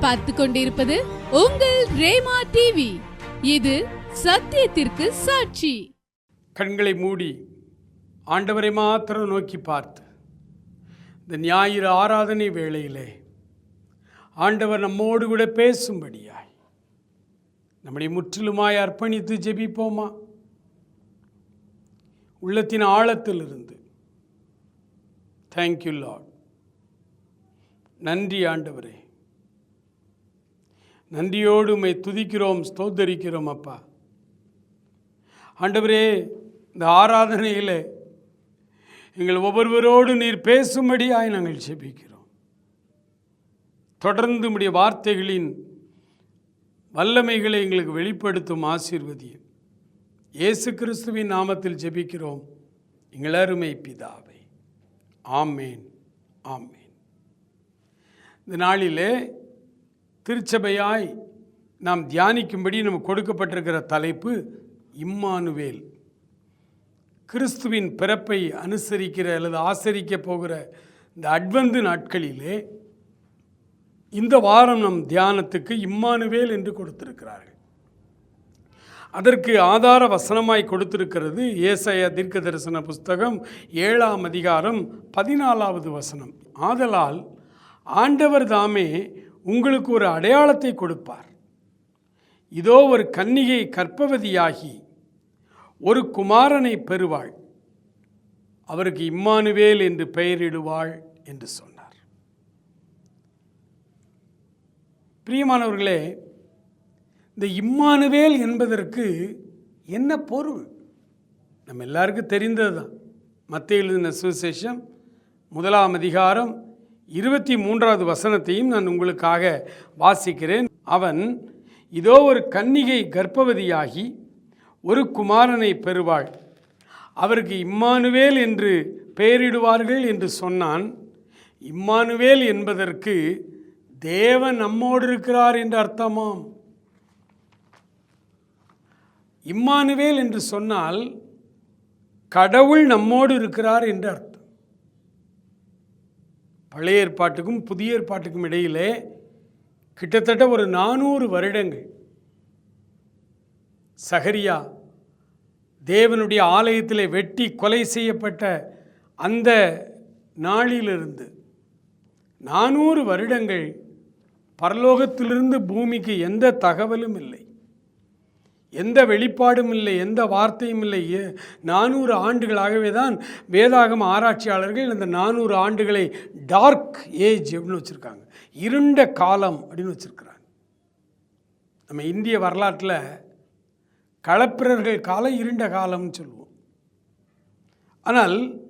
பார்த்து கொண்டிருப்பது உங்கள் ரேமா டிவி இது சத்தியத்திற்கு சாட்சி. கண்களை மூடி ஆண்டவரை மாத்திரம் நோக்கி பார்த்து இந்த ஞாயிறு ஆராதனை வேளையிலே ஆண்டவர் நம்மோடு கூட பேசும்படியாய் நம்மளை முற்றிலுமாய் அர்ப்பணித்து ஜெபிப்போமா? உள்ளத்தின் ஆழத்திலிருந்து. தேங்க்யூ லார்ட் நன்றி ஆண்டவரே. நன்றியோடு உமை துதிக்கிறோம் ஸ்தோத்தரிக்கிறோம் அப்பா. ஆண்டவரே இந்த ஆராதனையில் எங்கள் ஒவ்வொருவரோடு நீர் பேசும்படியாய் நாங்கள் செபிக்கிறோம் தொடர்ந்து உடைய வார்த்தைகளின் வல்லமைகளை எங்களுக்கு வெளிப்படுத்தும் ஆசீர்வதியும் இயேசு கிறிஸ்துவின் நாமத்தில் ஜெபிக்கிறோம். எங்கள் அருமை பிதாவை. ஆமேன். ஆமேன். இந்த நாளிலே திருச்சபையாய் நாம் தியானிக்கும்படி நமக்கு கொடுக்கப்பட்டிருக்கிற தலைப்பு இம்மானுவேல். கிறிஸ்துவின் பிறப்பை அனுசரிக்கிற அல்லது ஆசரிக்க போகிற இந்த அட்வந்து நாட்களிலே இந்த வாரம் நம் தியானத்துக்கு இம்மானுவேல் என்று கொடுத்திருக்கிறார்கள். அதற்கு ஆதார வசனமாய் கொடுத்திருக்கிறது ஏசைய தீர்க்க தரிசன புஸ்தகம் ஏழாம் அதிகாரம் பதினாலாவது வசனம். ஆதலால் ஆண்டவர் தாமே உங்களுக்கு ஒரு அடையாளத்தை கொடுப்பார். இதோ ஒரு கன்னிகை கற்பவதியாகி ஒரு குமாரனை பெறுவாள். அவருக்கு இம்மானுவேல் என்று பெயரிடுவாள் என்று சொன்னார். பிரியமானவர்களே இந்த இம்மானுவேல் என்பதற்கு என்ன பொருள்? நம்ம எல்லாருக்கும் தெரிந்தது தான் மத்திய எழுதின சுவிசேஷம் முதலாம் அதிகாரம் இருபத்தி மூன்றாவது வசனத்தையும் நான் உங்களுக்காக வாசிக்கிறேன். அவன் இதோ ஒரு கன்னிகை கர்ப்பவதியாகி ஒரு குமாரனை பெறுவாள். அவருக்கு இம்மானுவேல் என்று பெயரிடுவார்கள் என்று சொன்னான். இம்மானுவேல் என்பதற்கு தேவன் நம்மோடு இருக்கிறார் என்று அர்த்தமாம். இம்மானுவேல் என்று சொன்னால் கடவுள் நம்மோடு இருக்கிறார் என்று அர்த்தம். பழைய ஏற்பாட்டுக்கும் புதிய ஏற்பாட்டுக்கும் இடையிலே கிட்டத்தட்ட ஒரு நானூறு வருடங்கள். சகரியா தேவனுடைய ஆலயத்திலே வெட்டி கொலை செய்யப்பட்ட அந்த நாளிலிருந்து நானூறு வருடங்கள் பரலோகத்திலிருந்து பூமிக்கு எந்த தகவலும் இல்லை. எந்த வெளிப்பாடும் இல்லை எந்த வார்த்தையும் இல்லை. ஏ- நானூறு ஆண்டுகளாகவே தான் வேதாகம ஆராய்ச்சியாளர்கள் இந்த நானூறு ஆண்டுகளை டார்க் ஏஜ் அப்படின்னு வச்சுருக்காங்க. இருண்ட காலம் அப்படின்னு வச்சுருக்கிறாங்க. நம்ம இந்திய வரலாற்றில் களப்பிரர்கள் காலம் இருண்ட காலம்னு சொல்லுவோம். ஆனால்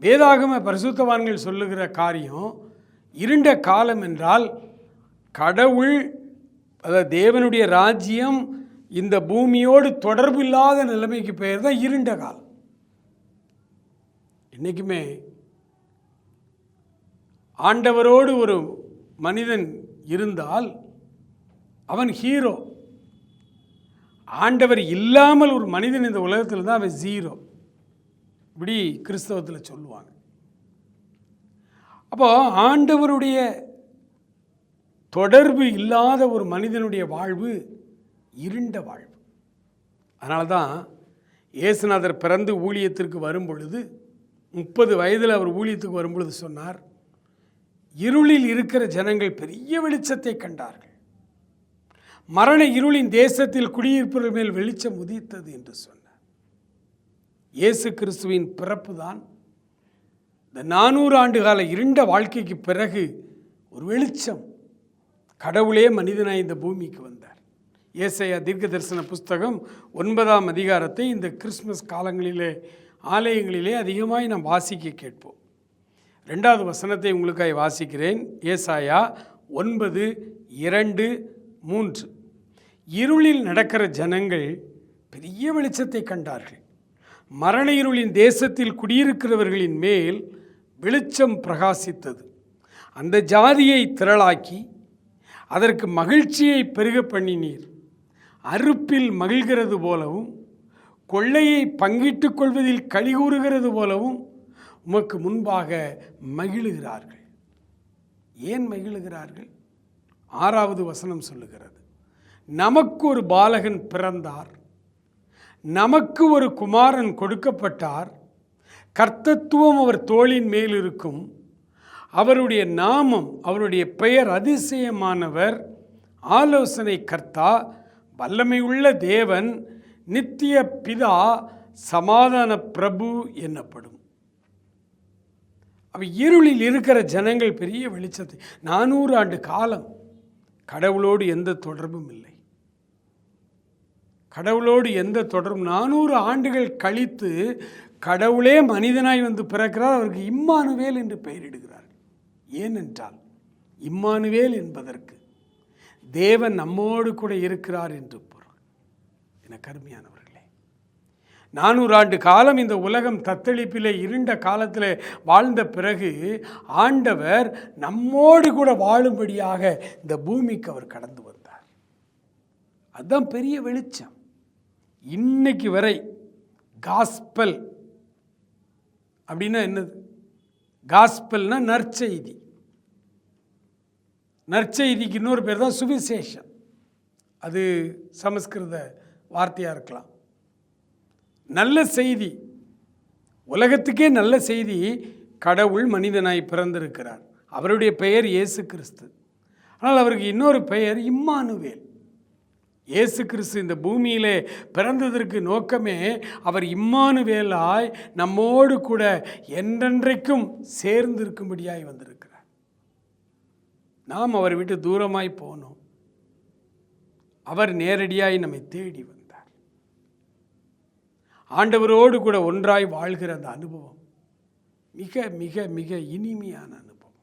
வேதாகம பரிசுத்தவான்கள் சொல்லுகிற காரியம் இருண்ட காலம் என்றால் கடவுள் அதாவது தேவனுடைய ராஜ்யம் இந்த பூமியோடு தொடர்பு இல்லாத நிலைமைக்கு பெயர் தான் இருண்ட காலம். என்றைக்குமே ஆண்டவரோடு ஒரு மனிதன் இருந்தால் அவன் ஹீரோ. ஆண்டவர் இல்லாமல் ஒரு மனிதன் இந்த உலகத்தில் தான் அவன் ஜீரோ. இப்படி கிறிஸ்தவத்தில் சொல்லுவாங்க. அப்போ ஆண்டவருடைய தொடர்பு இல்லாத ஒரு மனிதனுடைய வாழ்வு இருண்ட வாழ்வு. அதனால தான் இயேசுநாதர் பிறந்து ஊழியத்திற்கு வரும் பொழுது முப்பது வயதில் அவர் ஊழியத்துக்கு வரும் பொழுது சொன்னார் இருளில் இருக்கிற ஜனங்கள் பெரிய வெளிச்சத்தை கண்டார்கள். மரண இருளின் தேசத்தில் குடியிருப்பவர்கள் மேல் வெளிச்சம் உதித்தது என்று சொன்னார். இயேசு கிறிஸ்துவின் பிறப்பு தான் இந்த நானூறு ஆண்டு கால இருண்ட வாழ்க்கைக்கு பிறகு ஒரு வெளிச்சம் கடவுளே மனிதனாய் இந்த பூமிக்கு வந்தார். ஏசையா தீர்க்க தரிசன புஸ்தகம் ஒன்பதாம் அதிகாரத்தை இந்த கிறிஸ்மஸ் காலங்களிலே ஆலயங்களிலே அதிகமாய் நாம் வாசிக்க கேட்போம். ரெண்டாவது வசனத்தை உங்களுக்காய் வாசிக்கிறேன். ஏசாயா ஒன்பது இரண்டு மூன்று. இருளில் நடக்கிற ஜனங்கள் பெரிய வெளிச்சத்தை கண்டார்கள். மரண இருளின் தேசத்தில் குடியிருக்கிறவர்களின் மேல் வெளிச்சம் பிரகாசித்தது. அந்த ஜாதியை திரளாக்கி அதற்கு மகிழ்ச்சியை பெருக பண்ணினீர். அறுப்பில் மகிழ்கிறது போலவும் கொள்ளையை பங்கிட்டுக் கொள்வதில் கழிகூறுகிறது போலவும் உமக்கு முன்பாக மகிழுகிறார்கள். ஏன் மகிழுகிறார்கள்? ஆறாவது வசனம் சொல்லுகிறது. நமக்கு ஒரு பாலகன் பிறந்தார். நமக்கு ஒரு குமாரன் கொடுக்கப்பட்டார். கர்த்தத்துவம் அவர் தோளின் மேல் இருக்கும். அவருடைய நாமம் அவருடைய பெயர் அதிசயமானவர். ஆலோசனை கர்த்தா வல்லமையுள்ள தேவன் நித்திய பிதா சமாதான பிரபு என்னப்படும். அவ இருளில் இருக்கிற ஜனங்கள் பெரிய வெளிச்சத்தை. நானூறு ஆண்டு காலம் கடவுளோடு எந்த தொடர்பும் இல்லை. கடவுளோடு எந்த தொடர்பும். நானூறு ஆண்டுகள் கழித்து கடவுளே மனிதனாய் வந்து பிறக்கிறார் அவருக்கு இம்மானுவேல் என்று பெயரிடுகிறார் ஏனென்றால் இம்மானுவேல் என்பதற்கு தேவன் நம்மோடு கூட இருக்கிறார் என்று பொருள். என கருமையானவர்களே நானூறு ஆண்டு காலம் இந்த உலகம் தத்தளிப்பிலே இருண்ட காலத்தில் வாழ்ந்த பிறகு ஆண்டவர் நம்மோடு கூட வாழும்படியாக இந்த பூமிக்கு அவர் கடந்து வந்தார். அதுதான் பெரிய வெளிச்சம். இன்னைக்கு வரை காஸ்பல் அப்படின்னா என்னது? காஸ்பல்னா நற்செய்தி. நற்செய்திக்கு இன்னொரு பேர் தான் சுவிசேஷம். அது சமஸ்கிருத வார்த்தையாக இருக்கலாம். நல்ல செய்தி. உலகத்துக்கே நல்ல செய்தி. கடவுள் மனிதனாய் பிறந்திருக்கிறார். அவருடைய பெயர் இயேசு கிறிஸ்து. ஆனால் அவருக்கு இன்னொரு பெயர் இம்மானுவேல். இயேசு கிறிஸ்து இந்த பூமியிலே பிறந்ததற்கு நோக்கமே அவர் இம்மானுவேலாய் நம்மோடு கூட என்றென்றைக்கும் சேர்ந்திருக்கும்படியாய் வந்திருக்கிறார். நாம் அவரை விட்டு தூரமாய் போனோம். அவர் நேரடியாய் நம்மை தேடி வந்தார். ஆண்டவரோடு கூட ஒன்றாய் வாழ்கிற அந்த அனுபவம் மிக மிக மிக இனிமையான அனுபவம்.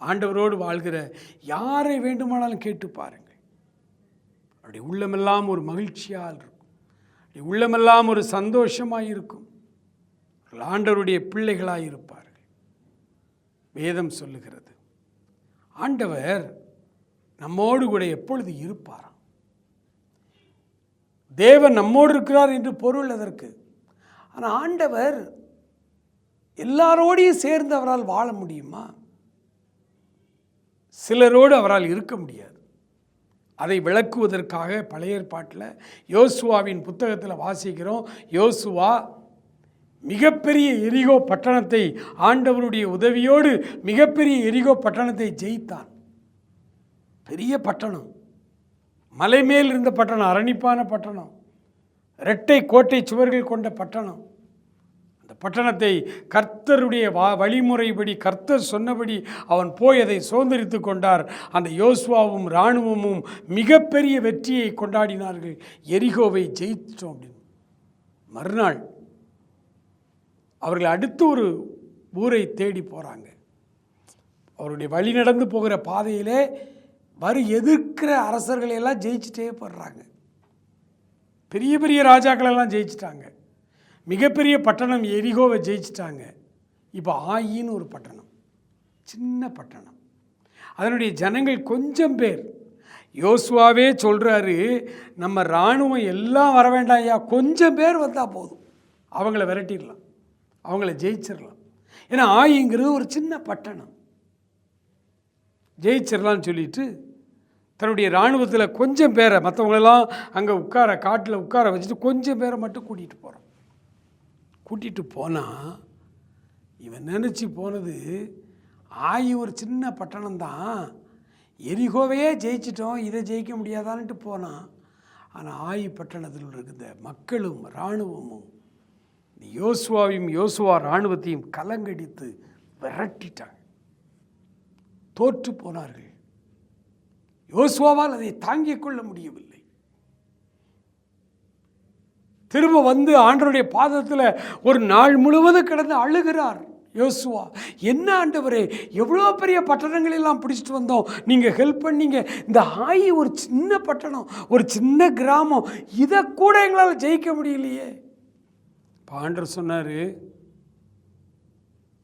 ஆண்டவரோடு வாழ்கிற யாரை வேண்டுமானாலும் கேட்டு பாருங்கள். அப்படி உள்ளமெல்லாம் ஒரு மகிழ்ச்சியால் இருக்கும். அப்படி உள்ளமெல்லாம் ஒரு சந்தோஷமாக இருக்கும். ஆண்டவருடைய பிள்ளைகளாக இருப்பார்கள். வேதம் சொல்லுகிறது ஆண்டவர் நம்மோடு கூட எப்பொழுது இருப்பாராம்? தேவன் நம்மோடு இருக்கிறார் என்று பொருள் அதற்கு. ஆனால் ஆண்டவர் எல்லாரோடையும் சேர்ந்து அவரால் வாழ முடியுமா? சிலரோடு அவரால் இருக்க முடியாது. அதை விளக்குவதற்காக பழைய ஏற்பாட்டில் யோசுவாவின் புத்தகத்தில் வாசிக்கிறோம். யோசுவா மிகப்பெரிய எரிகோ பட்டணத்தை ஆண்டவருடைய உதவியோடு மிகப்பெரிய எரிகோ பட்டணத்தை ஜெயித்தான் பெரிய பட்டணம். மலை மேல் இருந்த பட்டணம் அரணிப்பான பட்டணம். இரட்டை கோட்டை சுவர்கள் கொண்ட பட்டணம். அந்த பட்டணத்தை கர்த்தருடைய வா வழிமுறைப்படி கர்த்தர் சொன்னபடி அவன் போய் அதை சுதந்திரித்து கொண்டார். அந்த யோசுவாவும் இராணுவமும் மிகப்பெரிய வெற்றியை கொண்டாடினார்கள். எரிகோவை ஜெயித்தோம் அப்படின்னு. மறுநாள் அவர்கள் அடுத்து ஒரு ஊரை தேடி போகிறாங்க அவருடைய வழி நடந்து போகிற பாதையிலே வரு எதிர்க்கிற அரசர்களை எல்லாம் ஜெயிச்சுட்டே போடுறாங்க பெரிய பெரிய ராஜாக்களெல்லாம் ஜெயிச்சிட்டாங்க. மிகப்பெரிய பட்டணம் எரிகோவை ஜெயிச்சிட்டாங்க. இப்போ ஆயின்னு ஒரு பட்டணம். சின்ன பட்டணம். அதனுடைய ஜனங்கள் கொஞ்சம் பேர். யோசுவாவே சொல்கிறாரு நம்ம இராணுவம் எல்லாம் வர வேண்டாம் ஐயா கொஞ்சம் பேர் வந்தால் போதும். அவங்கள விரட்டிடலாம். அவங்கள ஜெயிச்சிடலாம் ஏன்னா ஆயிங்கிறது ஒரு சின்ன பட்டணம். ஜெயிச்சிடலாம்னு சொல்லிட்டு தன்னுடைய இராணுவத்தில் கொஞ்சம் பேரை மற்றவங்களெல்லாம் அங்கே உட்கார காட்டில் உட்கார வச்சுட்டு கொஞ்சம் பேரை மட்டும் கூட்டிகிட்டு போகிறோம் கூட்டிகிட்டு போனால் இவன் நினச்சி போனது ஆயி ஒரு சின்ன பட்டணம் தான் எரிகோவையே ஜெயிச்சிட்டோம் இதை ஜெயிக்க முடியாதான்ட்டு போனான். ஆனால் ஆயி பட்டணத்தில் இருக்கிற மக்களும் இராணுவமும் யோசுவாவையும் யோசுவா இராணுவத்தையும் கலங்கடித்து விரட்டிட்டாங்க. தோற்று போனார்கள். யோசுவாவால் அதை தாங்கிக் கொள்ள முடியவில்லை. திரும்ப வந்து ஆண்டருடைய பாதத்தில் ஒரு நாள் முழுவதும் கிடந்து அழுகிறார் யோசுவா. என்ன ஆண்டவரே எவ்வளோ பெரிய பட்டணங்கள் எல்லாம் பிடிச்சிட்டு வந்தோம். நீங்கள் ஹெல்ப் பண்ணீங்க. இந்த ஆயி ஒரு சின்ன பட்டணம் ஒரு சின்ன கிராமம் இதை கூட எங்களால் ஜெயிக்க முடியலையே. இப்போ சொன்னார்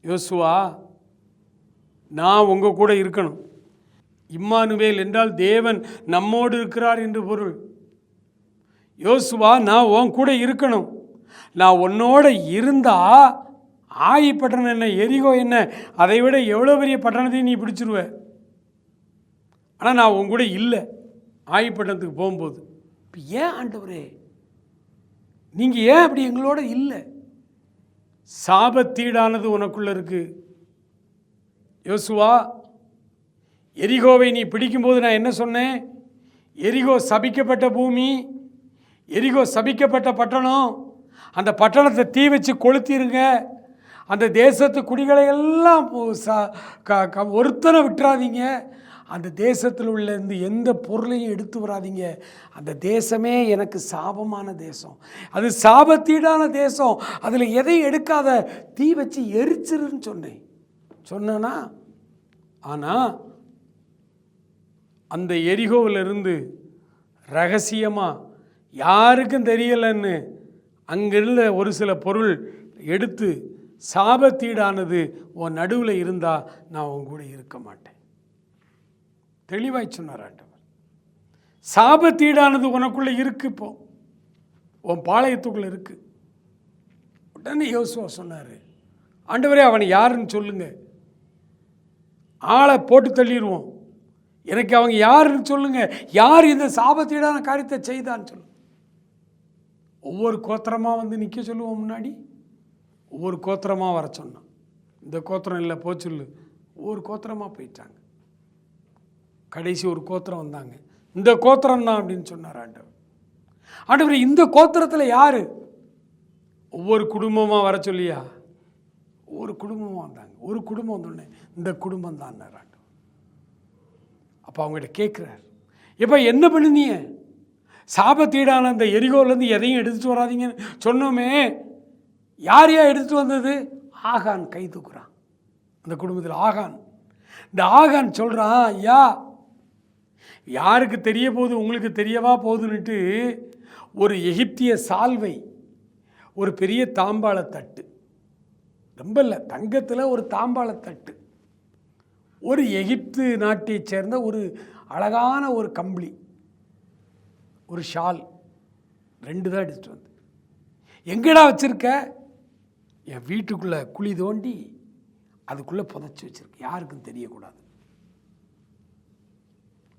யோசுவா நான் உங்கள் கூட இருக்கணும். இம்மானுவேல் என்றால் தேவன் நம்மோடு இருக்கிறார் என்று பொருள். யோசுவா நான் உன் கூட இருக்கணும். நான் உன்னோட இருந்தால் ஆயி பட்டணம் என்ன எரிகோ என்ன அதை விட எவ்வளோ பெரிய பட்டணத்தையும் நீ பிடிச்சிருவ? ஆனால் நான் உன் கூட இல்லை. ஆயிப்பட்டினத்துக்கு போகும்போது. இப்போ ஏன் ஆண்டவரே நீங்கள் ஏன் அப்படி எங்களோட இல்லை? சாபத்தீடானது உனக்குள்ள இருக்கு. யோசுவா எரிகோவை நீ பிடிக்கும்போது நான் என்ன சொன்னேன்? எரிகோ சபிக்கப்பட்ட பூமி எரிகோ சபிக்கப்பட்ட பட்டணம். அந்த பட்டணத்தை தீ வச்சு கொளுத்திருங்க. அந்த தேசத்து குடிகளை எல்லாம் போ- க- க- ஒருத்தனை விட்டுறாதீங்க. அந்த தேசத்தில் உள்ள இருந்து எந்த பொருளையும் எடுத்து வராதீங்க. அந்த தேசமே எனக்கு சாபமான தேசம். அது சாபத்தீடான தேசம். அதில் எதையும் எடுக்காத? தீ வச்சு எரிச்சிருன்னு சொன்னேன். சொன்னேன்னா ஆனால் அந்த எரிகோவிலிருந்து ரகசியமாக யாருக்கும் தெரியலைன்னு அங்கிருந்த ஒரு சில பொருள் எடுத்து சாபத்தீடானது உன் நடுவில் இருந்தால் நான் உன் கூட இருக்க மாட்டேன். தெளிவாய் சொன்னார் ஆண்டவர். சாபத்தீடானது உனக்குள்ளே இருக்கு இப்போ உன் பாளையத்துக்குள்ளே இருக்கு. உடனே யோசுவா சொன்னார் ஆண்டவரே அவனை யாருன்னு சொல்லுங்க. ஆளை போட்டு தள்ளிடுவோம் எனக்கு அவங்க யாருன்னு சொல்லுங்க. யார் இந்த சாபத்தீடான காரியத்தை செய்தான்னு சொல்லு ஒவ்வொரு கோத்திரமாக வந்து நிற்க சொல்லுவோம் முன்னாடி. ஒவ்வொரு கோத்திரமாக வர சொன்னான். இந்த கோத்திரம் இல்லை போ சொல்லு. ஒவ்வொரு கோத்திரமாக போயிட்டாங்க. கடைசி ஒரு கோத்திரம் வந்தாங்க. இந்த கோத்திரம் தான் அப்படின்னு சொன்னார் ஆண்டவர். ஆண்டவர் இந்த கோத்திரத்தில் யார்? ஒவ்வொரு குடும்பமாக வர சொல்லியா? ஒரு குடும்பமாக வந்தாங்க. ஒரு குடும்பம் வந்தோடனே இந்த குடும்பம் தான் ஆண்டவர். அப்போ அவங்ககிட்ட கேட்குறார் எப்போ என்ன பண்ணுனீங்க? சாபத்தீடான அந்த எரிகோலேருந்து எதையும் எடுத்துட்டு வராதீங்கன்னு சொன்னோமே. யார் யார் எடுத்துட்டு வந்தது? ஆகான் கை தூக்குறான். அந்த குடும்பத்தில் ஆகான். இந்த ஆகான் சொல்கிறான் ஐயா யாருக்கு தெரிய போகுது உங்களுக்கு தெரியவா போகுதுன்னுட்டு ஒரு எகிப்திய சால்வை ஒரு பெரிய தாம்பாள தட்டு. ரொம்ப இல்லை தங்கத்தில் ஒரு தாம்பாள தட்டு. ஒரு எகிப்து நாட்டை சேர்ந்த ஒரு அழகான ஒரு கம்பளி ஒரு ஷால் ரெண்டு தான் எடுத்துகிட்டு வந்து எங்கடா வச்சுருக்க? என் வீட்டுக்குள்ளே குழி தோண்டி அதுக்குள்ளே புதைச்சி வச்சுருக்கேன். யாருக்கும் தெரியக்கூடாது.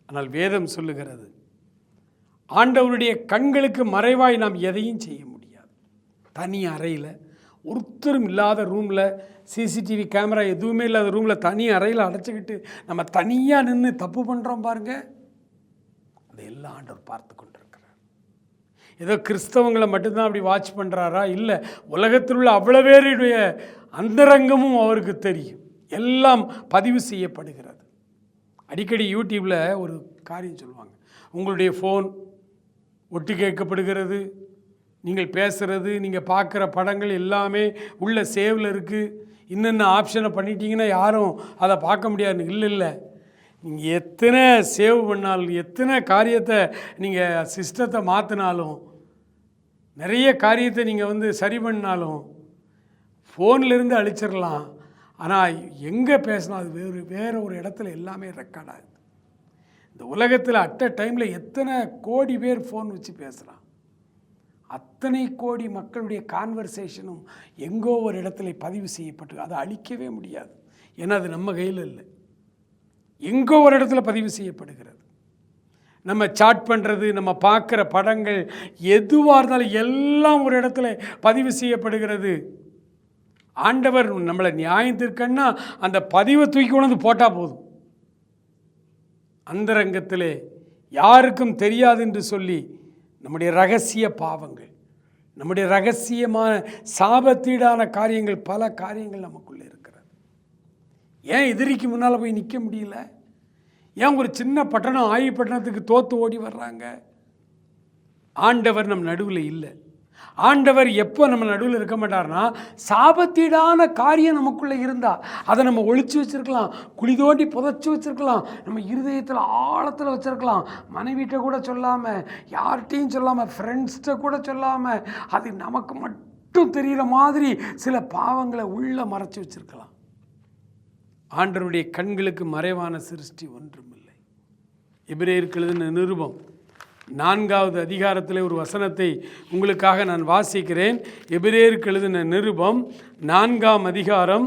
ஆனால் வேதம் சொல்லுகிறது ஆண்டவருடைய கண்களுக்கு மறைவாய் நாம் எதையும் செய்ய முடியாது. தனி அறையில் ஒருத்தரும் இல்லாத ரூமில் சிசிடிவி கேமரா எதுவுமே இல்லாத ரூமில் தனி அறையில் அடைச்சிக்கிட்டு நம்ம தனியாக நின்று தப்பு பண்ணுறோம் பாருங்க. அதையெல்லாம் ஆண்டவர் பார்த்து கொண்டிருக்கிறார். ஏதோ கிறிஸ்தவங்களை மட்டும்தான் அப்படி வாட்ச் பண்ணுறாரா இல்லை உலகத்தில் உள்ள அவ்வளோ பேருடைய அந்தரங்கமும் அவருக்கு தெரியும். எல்லாம் பதிவு செய்யப்படுகிறது. அடிக்கடி யூடியூப்பில் ஒரு காரியம் சொல்லுவாங்க. உங்களுடைய ஃபோன் ஒட்டு கேட்கப்படுகிறது நீங்கள் பேசுகிறது நீங்கள் பார்க்குற படங்கள் எல்லாமே உள்ள சேவில் இருக்குது இன்னென்ன ஆப்ஷனை பண்ணிட்டீங்கன்னா யாரும் அதை பார்க்க முடியாது. இல்லை இல்லை. நீங்கள் எத்தனை சேவ் பண்ணாலும் எத்தனை காரியத்தை நீங்கள் சிஸ்டத்தை மாற்றினாலும் நிறைய காரியத்தை நீங்கள் வந்து சரி பண்ணாலும் ஃபோன்லேருந்து அழிச்சிடலாம் ஆனால் எங்கே பேசினா அது வேறு வேறு ஒரு இடத்துல எல்லாமே ரெக்கார்ட் ஆகுது. இந்த உலகத்தில் அட் அ டைமில் எத்தனை கோடி பேர் ஃபோன் வச்சு பேசுகிறான் அத்தனை கோடி மக்களுடைய கான்வர்சேஷனும் எங்கோ ஒரு இடத்துல பதிவு செய்யப்பட்டு அதை அழிக்கவே முடியாது. ஏன்னா அது நம்ம கையில் இல்லை. எங்கோ ஒரு இடத்துல பதிவு செய்யப்படுகிறது. நம்ம சாட் பண்ணுறது நம்ம பார்க்குற படங்கள் எதுவாக இருந்தாலும் எல்லாம் ஒரு இடத்துல பதிவு செய்யப்படுகிறது. ஆண்டவர் நம்மளை நியாயத்திற்கன்னா அந்த பதிவை தூக்கி கொண்டு வந்து போட்டால் போதும். அந்தரங்கத்திலே யாருக்கும் தெரியாது என்று சொல்லி நம்முடைய ரகசிய பாவங்கள் நம்முடைய ரகசியமான சாபத்தீடான காரியங்கள் பல காரியங்கள் நமக்குள்ளே இருக்கிறது. ஏன் எதிரிக்கு முன்னால் போய் நிற்க முடியல? ஏன் ஒரு சின்ன பட்டணம் ஆய்வு பட்டணத்துக்கு தோற்று ஓடி வர்றாங்க? ஆண்டவர் நம் நடுவில் இல்லை. ஆண்டவர் எப்போ நம்ம நடுவில் இருக்க மாட்டார்னா சாபத்தீடான காரியம் நமக்குள்ளே இருந்தால் அதை நம்ம ஒழிச்சு வச்சிருக்கலாம் குழி தோண்டி புதைச்சி வச்சிருக்கலாம் நம்ம இருதயத்தில் ஆழத்தில் வச்சிருக்கலாம். மனைவிட்ட கூட சொல்லாமல் யார்கிட்டையும் சொல்லாமல் ஃப்ரெண்ட்ஸ்கிட்ட கூட சொல்லாமல் அது நமக்கு மட்டும் தெரிகிற மாதிரி சில பாவங்களை உள்ளே மறைச்சி வச்சிருக்கலாம். ஆண்டருடைய கண்களுக்கு மறைவான சிருஷ்டி ஒன்றுமில்லை. எபிரேயருக்கு எழுதின நிருபம் நான்காவது அதிகாரத்தில் ஒரு வசனத்தை உங்களுக்காக நான் வாசிக்கிறேன். எபிரேயருக்கு எழுதின நிருபம் நான்காம் அதிகாரம்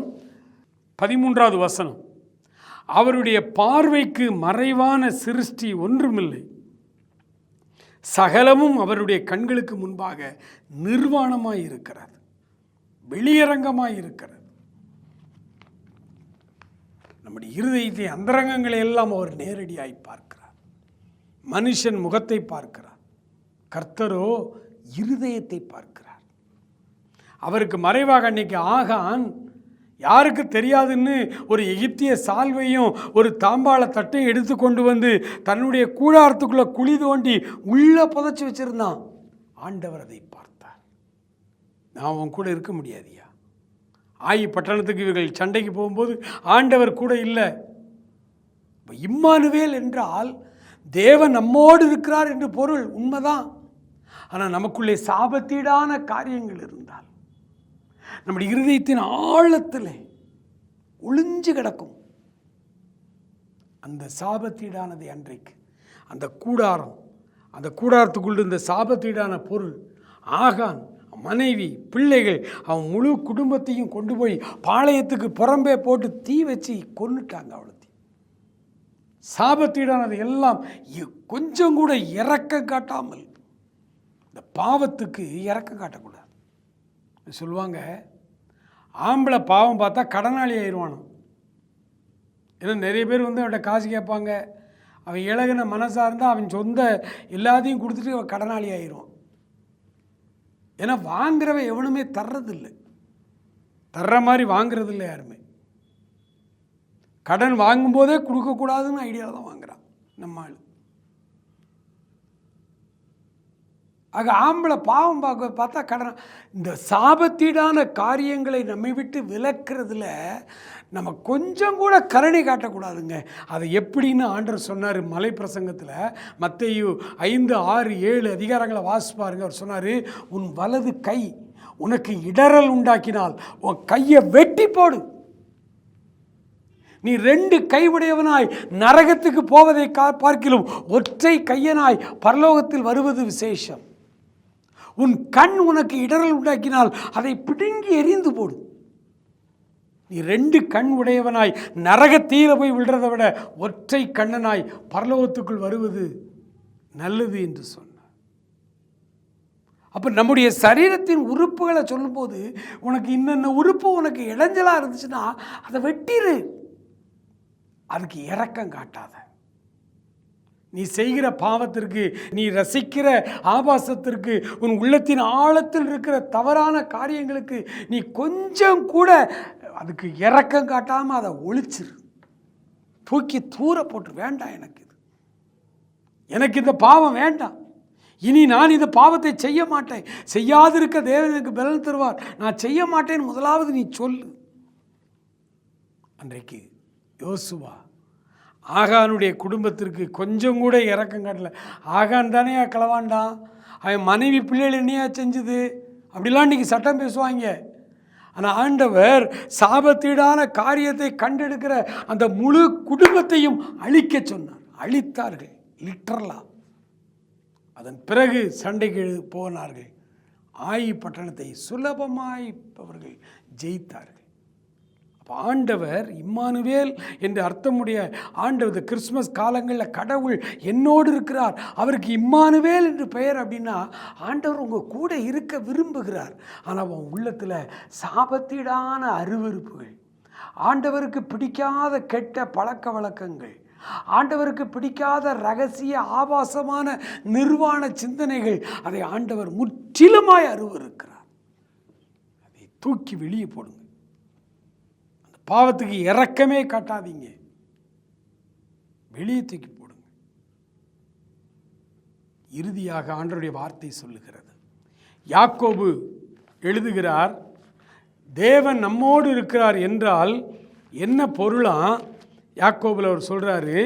பதிமூன்றாவது வசனம். அவருடைய பார்வைக்கு மறைவான சிருஷ்டி ஒன்றுமில்லை. சகலமும் அவருடைய கண்களுக்கு முன்பாக நிர்வாணமாக இருக்கிறது வெளியரங்கமாக இருக்கிறது நம்முடைய இருதயத்தை அந்தரங்கங்களை எல்லாம் அவர் நேரடியாய் பார்க்க மனுஷன் முகத்தை பார்க்கிறார். கர்த்தரோ இருதயத்தை பார்க்கிறார். அவருக்கு மறைவாக அன்னைக்கு ஆகான் யாருக்கு தெரியாதுன்னு ஒரு எகிப்திய சால்வையும் ஒரு தாம்பாள தட்டையும் எடுத்து கொண்டு வந்து தன்னுடைய கூடாரத்துக்குள்ளே குழி தோண்டி உள்ளே புதைச்சி வச்சிருந்தான். ஆண்டவர் அதை பார்த்தார். நான் உன் கூட இருக்க முடியாதியா? ஆயி பட்டணத்துக்கு இவர்கள் சண்டைக்கு போகும்போது ஆண்டவர் கூட இல்லை. இம்மானுவேல் என்றால் தேவன் நம்மோடு இருக்கிறார் என்று பொருள் உண்மைதான். ஆனால் நமக்குள்ளே சாபத்தீடான காரியங்கள் இருந்தால் நம்முடைய இருதயத்தின் ஆழத்தில் ஒளிஞ்சு கிடக்கும். அந்த சாபத்தீடானது அன்றைக்கு அந்த கூடாரம் அந்த கூடாரத்துக்குள்ள இருந்த சாபத்தீடான பொருள் ஆகான் மனைவி பிள்ளைகள் அவன் முழு குடும்பத்தையும் கொண்டு போய் பாளையத்துக்கு புறம்பே போட்டு தீ வச்சு கொன்னுட்டாங்க அவளுக்கு சாபத்தீடானது எல்லாம் கொஞ்சம் கூட இறக்க காட்டாமல் இந்த பாவத்துக்கு இறக்க காட்டக்கூடாது. சொல்லுவாங்க ஆம்பளை பாவம் பார்த்தா கடனாளி ஆயிடுவானோ ஏன்னா நிறைய பேர் வந்து அவன்கிட்ட காசு கேட்பாங்க. அவன் இழகின மனசாக இருந்தால் அவன் சொந்த எல்லாத்தையும் கொடுத்துட்டு அவன் கடனாளி ஆயிடுவான் ஏன்னா வாங்குறவன் எவனுமே தர்றதில்லை. தர்ற மாதிரி வாங்குறதில்லை யாருமே. கடன் வாங்கும்போதே கொடுக்கக்கூடாதுன்னு ஐடியாவில் தான் வாங்குறான் நம்ம ஆள். ஆக ஆம்பளை பாவம் பார்க்க பார்த்தா கடன் இந்த சாபத்தீடான காரியங்களை நம்மை விட்டு விலக்கிறதுல நம்ம கொஞ்சம் கூட கருணை காட்டக்கூடாதுங்க. அதை எப்படின்னு ஆண்டர் சொன்னார் மலை பிரசங்கத்தில். மத்தேயு ஐந்து ஆறு ஏழு அதிகாரங்களை வாசிப்பாருங்க அவர் சொன்னார் உன் வலது கை உனக்கு இடறல் உண்டாக்கினால் உன் கையை வெட்டி போடு. நீ ரெண்டு கைவுடையவனாய் நரகத்துக்கு போவதை கா- பார்க்கிலும் ஒற்றை கையனாய் பரலோகத்தில் வருவது விசேஷம். உன் கண் உனக்கு இடரல் உண்டாக்கினால் அதை பிடுங்கி எரிந்து போடும் நீ ரெண்டு கண் உடையவனாய் நரகத்தீர போய் விழுறதை விட ஒற்றை கண்ணனாய் பரலோகத்துக்குள் வருவது நல்லது என்று சொன்னார். அப்போ நம்முடைய சரீரத்தின் உறுப்புகளை சொல்லும்போது உனக்கு இன்னென்ன உறுப்பு உனக்கு இடைஞ்சலாக இருந்துச்சுன்னா அதை வெட்டிடு அதுக்கு இறக்கம் காட்டாத. நீ செய்கிற பாவத்திற்கு நீ ரசிக்கிற ஆபாசத்திற்கு உன் உள்ளத்தின் ஆழத்தில் இருக்கிற தவறான காரியங்களுக்கு நீ கொஞ்சம் கூட அதுக்கு இறக்கம் காட்டாமல் அதை ஒழிச்சிரு. தூக்கி தூர போட்டு வேண்டாம் எனக்கு இது. எனக்கு இந்த பாவம் வேண்டாம். இனி நான் இந்த பாவத்தை செய்ய மாட்டேன். செய்யாதிருக்க தேவன் எனக்கு பலன் தருவார். நான் செய்ய மாட்டேன். முதலாவது நீ சொல்லு. அன்றைக்கு யோசுவா. ஆகானுடைய குடும்பத்திற்கு கொஞ்சம் கூட இறக்கம் காட்டல. ஆகான் தானே களவாண்டான் அவன் மனைவி பிள்ளைகள் என்னையா செஞ்சுது? அப்படிலாம் இன்றைக்கி சட்டம் பேசுவாங்க. ஆனால் ஆண்டவர் சாபத்தீடான காரியத்தை கண்டெடுக்கிற அந்த முழு குடும்பத்தையும் அழிக்க சொன்னார். அழித்தார்கள் லிட்டரலாக அதன் பிறகு சண்டைக்கு போனார்கள். ஆயி பட்டணத்தை சுலபமாய் அவர்கள் ஜெயித்தார்கள். ஆண்டவர் இம்மானுவேல் என்று அர்த்தமுடைய ஆண்டவர் கிறிஸ்மஸ் காலங்களில் கடவுள் என்னோடு இருக்கிறார். அவருக்கு இம்மானுவேல் என்று பெயர் அப்படின்னா ஆண்டவர் உங்கள் கூட இருக்க விரும்புகிறார். ஆனால் அவன் உள்ளத்தில் சாபத்தீடான அருவருப்புகள் ஆண்டவருக்கு பிடிக்காத கெட்ட பழக்க வழக்கங்கள் ஆண்டவருக்கு பிடிக்காத ரகசிய ஆபாசமான நிர்வாண சிந்தனைகள் அதை ஆண்டவர் முற்றிலுமாய் அருவருக்கிறார் அதை தூக்கி வெளியே போடுங்க பாவத்துக்கு இரக்கமே காட்டாதீங்க. வெளியே தூக்கி போடுங்க. இறுதியாக ஆண்டருடைய வார்த்தை சொல்லுகிறது. யாக்கோபு எழுதுகிறார் தேவன் நம்மோடு இருக்கிறார் என்றால் என்ன பொருளாம் யாக்கோபில் அவர் சொல்கிறாரு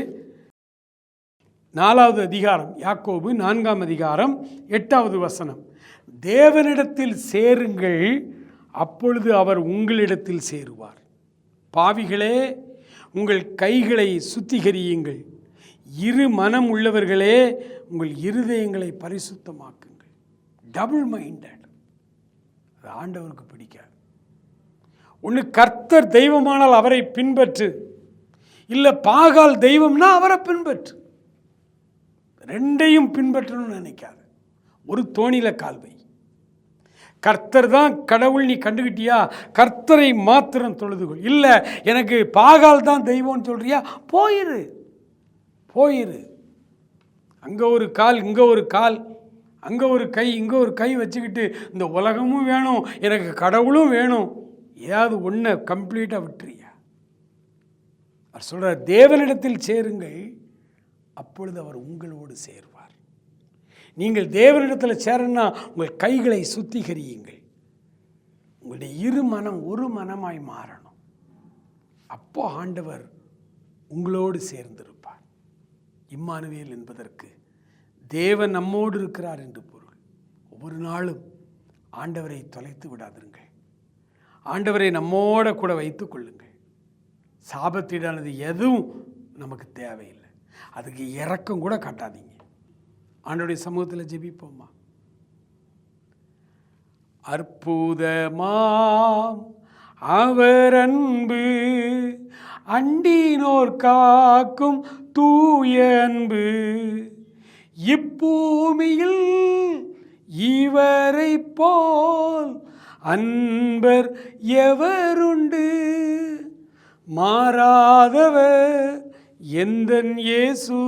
நாலாவது அதிகாரம் யாக்கோபு நான்காம் அதிகாரம் எட்டாவது வசனம். தேவனிடத்தில் சேருங்கள் அப்பொழுது அவர் உங்களிடத்தில் சேருவார். பாவிகளே உங்கள் கைகளை சுத்திகரியுங்கள். இரு மனம் உள்ளவர்களே உங்கள் இருதயங்களை பரிசுத்தமாக்குங்கள். டபுள் மைண்டட் அது ஆண்டவருக்கு பிடிக்காது. ஒன்று கர்த்தர் தெய்வமானால் அவரை பின்பற்று. இல்லை பாகால் தெய்வம்னா அவரை பின்பற்று. ரெண்டையும் பின்பற்றணும்னு நினைக்காது. ஒரு தோணியில் கால்வை கர்த்தர் தான் கடவுள் நீ கண்டுக்கிட்டியா கர்த்தரை மாத்திரம் தொழுதுகொள் இல்லை எனக்கு பாகால் தான் தெய்வம்னு சொல்கிறியா போயிரு. போயிரு. அங்கே ஒரு கால் இங்கே ஒரு கால் அங்கே ஒரு கை இங்கே ஒரு கை வச்சுக்கிட்டு இந்த உலகமும் வேணும் எனக்கு கடவுளும் வேணும். ஏதாவது ஒன்றை கம்ப்ளீட்டாக விட்டுறியா அவர் சொல்கிறார் தேவனிடத்தில் சேருங்கள் அப்பொழுது அவர் உங்களோடு சேருவார். நீங்கள் தேவனிடத்தில் சேரணும்னா உங்கள் கைகளை சுத்திகரியுங்கள். உங்களுடைய இரு மனம் ஒரு மனமாய் மாறணும். அப்போ ஆண்டவர் உங்களோடு சேர்ந்திருப்பார். இம்மானுவேல் என்பதற்கு தேவன் நம்மோடு இருக்கிறார் என்று பொருள். ஒவ்வொரு நாளும் ஆண்டவரை தொலைத்து விடாதிருங்கள். ஆண்டவரை நம்மோட கூட வைத்துக் கொள்ளுங்கள். சாபத்தீடானது எதுவும் நமக்கு தேவையில்லை. அதுக்கு இறக்கம் கூட காட்டாதீங்க. ஆண்டோடைய சமூகத்தில் ஜெபிப்போம்மா அற்புதமாம் அவர் அன்பு அண்டினோர் காக்கும் தூய அன்பு. இப்பூமியில் இவரை போல் அன்பர் எவருண்டு? மாறாதவர் எந்தன் இயேசு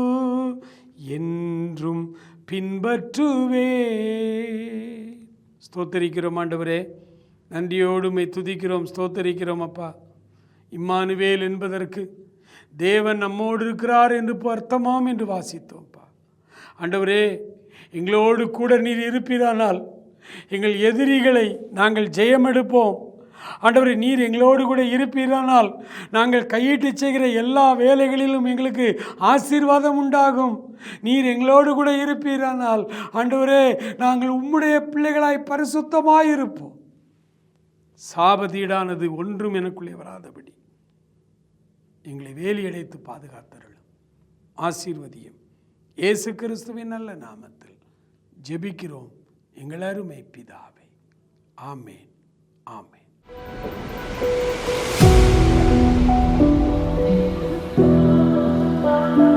என்றும் பின்பற்றுவே. ஸ்தோத்தரிக்கிறோம் ஆண்டவரே. நன்றியோடுமை துதிக்கிறோம் ஸ்தோத்தரிக்கிறோம் அப்பா. இம்மானுவேல் என்பதற்கு தேவன் நம்மோடு இருக்கிறார் என்று இப்போ அர்த்தமாம் என்று வாசித்தோம்ப்பா ஆண்டவரே எங்களோடு கூட நீர் இருப்பீரானால் எங்கள் எதிரிகளை நாங்கள் ஜெயமெடுப்போம். ஆண்டவரே நீர் எங்களோடு கூட இருப்பீரானால் நாங்கள் கையிட்டு செய்கிற எல்லா வேலைகளிலும் எங்களுக்கு ஆசீர்வாதம் உண்டாகும். நீர் எங்களோடு கூட இருப்பீரானால் ஆண்டவரே நாங்கள் உம்முடைய பிள்ளைகளாய் பரிசுத்தமாயிருப்போம். சாபதீடானது ஒன்றும் எனக்குள்ளே வராதபடி எங்களை வேலியடைத்து பாதுகாத்தருளும். ஆசீர்வதியும். இயேசு கிறிஸ்துவின் நல்ல நாமத்தில் ஜெபிக்கிறோம். எங்களருமை பிதாவே. ஆமேன். ஆமேன். Thank you.